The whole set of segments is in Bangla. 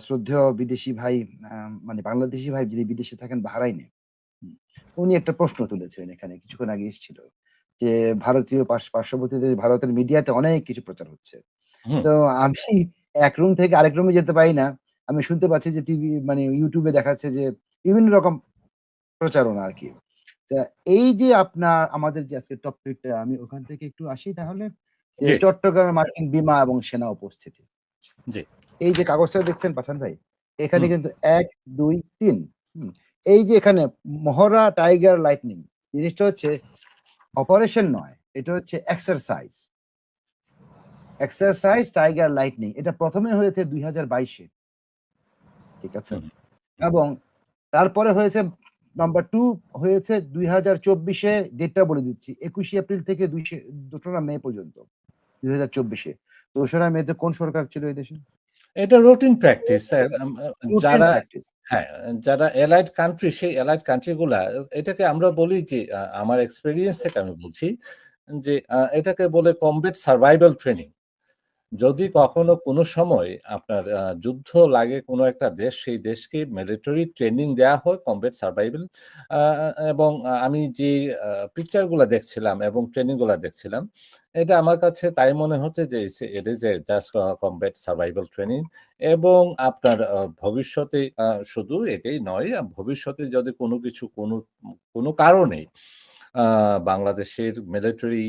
শ্রদ্ধেয় বিদেশি ভাই মানে বাংলাদেশী ভাই যিনি বিদেশে থাকেন বাহরাইনে। উনি একটা প্রশ্ন তুলেছিলেন এখানে কিছুক্ষণ আগে এসেছিল। যে ভারতীয় পার্শ্ববর্তী ভারতের মিডিয়াতে অনেক কিছু প্রচার হচ্ছে। তো আমি এক রুম থেকে আরেক রুমে যেতে পারি না। আমি শুনতে পাচ্ছি যে টিভি মানে ইউটিউবে দেখাচ্ছে যে বিভিন্ন রকম প্রচারণা আরকি। তা এই যে আপনার আমাদের যে আজকের টপিকটা আমি ওখান থেকে একটু আসি তাহলে? চট্টগ্রামে মার্কিন বিমা এবং সেনা উপস্থিতি। জি। এই যে কাগজটা দেখছেন পাঠান ভাই, এখানে কিন্তু এক দুই তিন এই যে এখানে মহড়া, টাইগার, লাইটনিং জিনিসটা হচ্ছে অপারেশন নয়। এটা হচ্ছে এক্সারসাইজ। এক্সারসাইজ, টাইগার, লাইটনিং এটা ১ম এ হয়েছে ২০২২ এ। ঠিক আছে? এবং তারপরে হয়েছে নাম্বার টু হয়েছে দুই হাজার চব্বিশে ডেটটা বলে দিচ্ছি। ২১শে এপ্রিল থেকে দুইশে ২রা মে পর্যন্ত ২০২৪ এ। ২রা মেতে কোন সরকার ছিল এই দেশে? এটা রুটিন প্র্যাকটিস যারা হ্যাঁ, যারা এলাইড কান্ট্রি সেই এলাইড কান্ট্রিগুলা এটাকে আমরা বলি যে আমার এক্সপিরিয়েন্স থেকে আমি বলছি যে এটাকে বলে কমবেট সার্ভাইভাল ট্রেনিং। যদি কখনো কোনো সময় আপনার যুদ্ধ লাগে কোনো একটা দেশ, সেই দেশকে মিলিটারি ট্রেনিং দেয়া হয় কমব্যাট সারভাইভাল এবং আমি যে আ পিকচারগুলা দেখছিলাম এবং ট্রেনিংগুলা দেখছিলাম, এটা আমার কাছে তাই মনে হচ্ছে যে it is a just combat survival training এবং আপনার ভবিষ্যতে শুধু এটাই নয়, ভবিষ্যতে যদি কোনো কিছু কোনো কোনো কারণে বাংলাদেশের military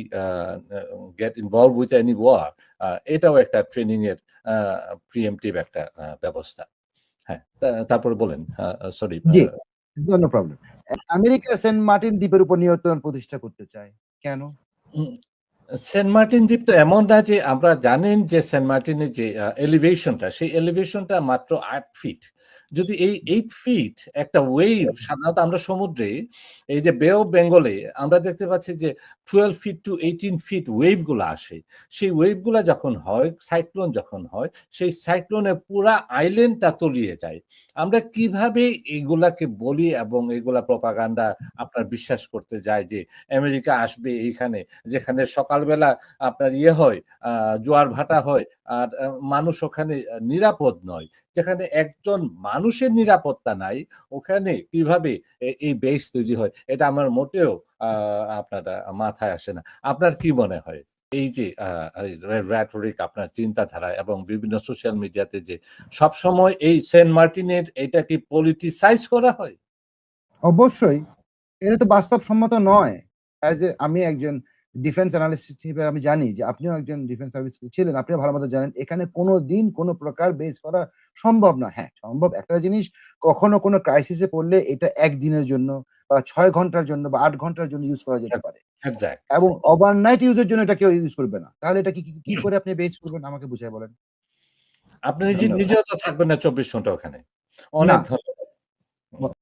get involved with any war এটাও একটা ট্রেনিং এর আ প্রিএম্পটিভ একটা ব্যবস্থা। হ্যাঁ, তারপরে বলেন। সরি জি, no problem. America Saint Martin দ্বীপের উপর নিয়ন্ত্রণ প্রতিষ্ঠা করতে চায়। কেন? সেন্ট মার্টিন দ্বীপ তো এমন না যে আমরা জানেন যে সেন্ট মার্টিনের যে এলিভেশনটা সেই এলিভেশনটা মাত্র ৮ ফিট। যদি এই ৮ ফিট একটা ওয়েভ সাধারণত আমরা সমুদ্রে এই যে বে অফ বেঙ্গলে আমরা দেখতে পাচ্ছি যে 12 ফিট টু 18 ফিট ওয়েভগুলা আসে। সেই ওয়েভগুলা যখন হয়, সাইক্লোন যখন হয়, সেই সাইক্লোনে পুরা আইল্যান্ডটা তলিয়ে যায়। আমরা কীভাবে এগুলাকে বলি এবং এগুলা প্রপাগান্ডা আপনার বিশ্বাস করতে যায় যে আমেরিকা আসবে এইখানে, যেখানে সকালবেলা আপনার ইয়ে হয়, জোয়ার ভাটা হয় আর মানুষ ওখানে নিরাপদ নয়। যেখানে একজন মানুষের নিরাপত্তা নাই, ওখানে কীভাবে এই বেস তৈরি হয়? এটা আমার মোটেও আপনার মাথায় আসে না। আপনার কি মনে হয়? এই যে আ রে আপনার চিন্তাধারা এবং বিভিন্ন সোশ্যাল মিডিয়াতে যে সবসময় এই সেন্ট মার্টিনের এটা কি পলিটিসাইজ করা হয়? অবশ্যই। এটা তো বাস্তবসম্মত নয়। অ্যাজ আমি একজন ডিফেন্স অ্যানালিস্ট হিসেবে আমি জানি যে আপনিও একজন ডিফেন্স সার্ভিস ছিলেন। আপনিও ভালো মতো জানেন এখানে কোনদিন কোন প্রকার বেস করা সম্ভব না। হ্যাঁ, সম্ভব একটা জিনিস কখনো কোনো ক্রাইসিস পড়লে এটা একদিনের জন্য বা ছয় ঘণ্টার জন্য বা আট ঘণ্টার জন্য ইউজ করা যেতে পারে। এবং ওভারনাইট ইউজ এর জন্য এটা কেউ ইউজ করবে না। তাহলে এটা কি, কি, করে আপনি বেস করবেন আমাকে বুঝাই বলেন? আপনি নিজে নিজেও তো থাকবেন না ২৪ ঘণ্টা ওখানে। অনেক।